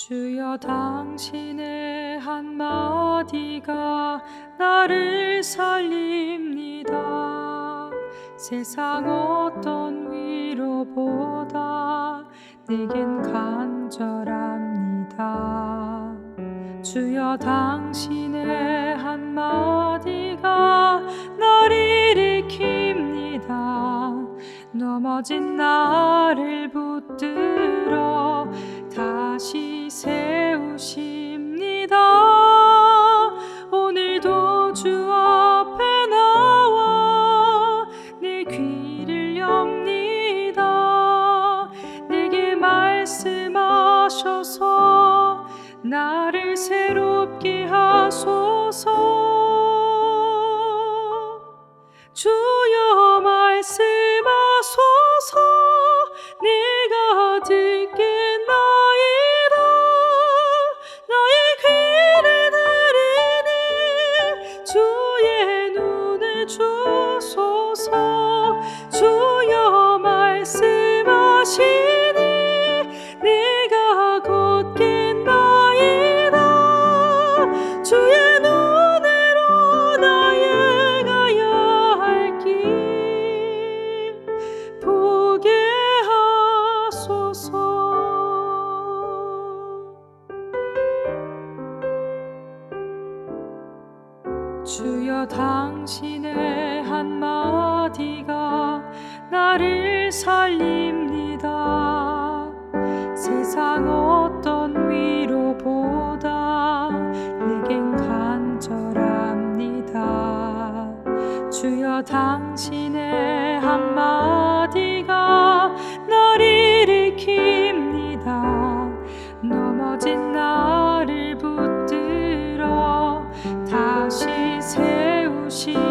주여 당신의 한마디가 나를 살립니다. 세상 어떤 위로보다 내겐 간절합니다. 주여 당신의 한마디가 날 일으킵니다. 넘어진 나를 붙 나를 새롭게 하소서. 주여 말씀하소서. 내가 듣겠나이다. 나의 귀를 들으니 주의 눈을 주소서. 주여 말씀하시 주여 당신의 한마디가 나를 살립니다. 세상 어떤 위로보다 내겐 간절합니다. 주여 당신의 당신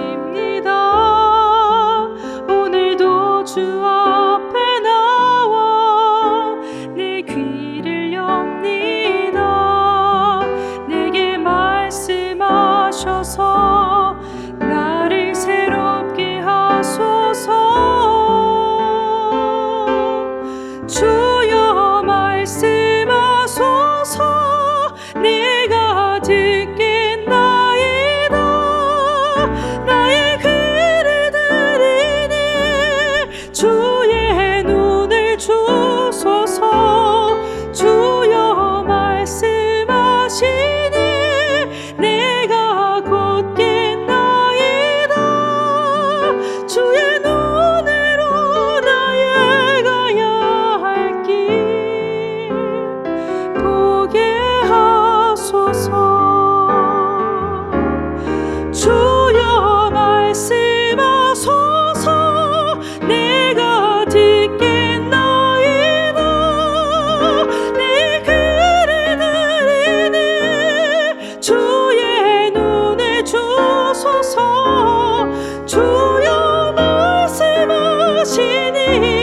请你。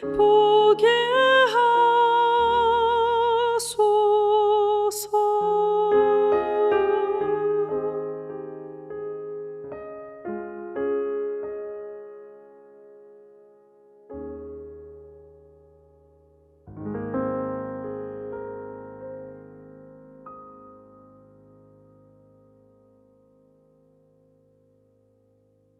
Pour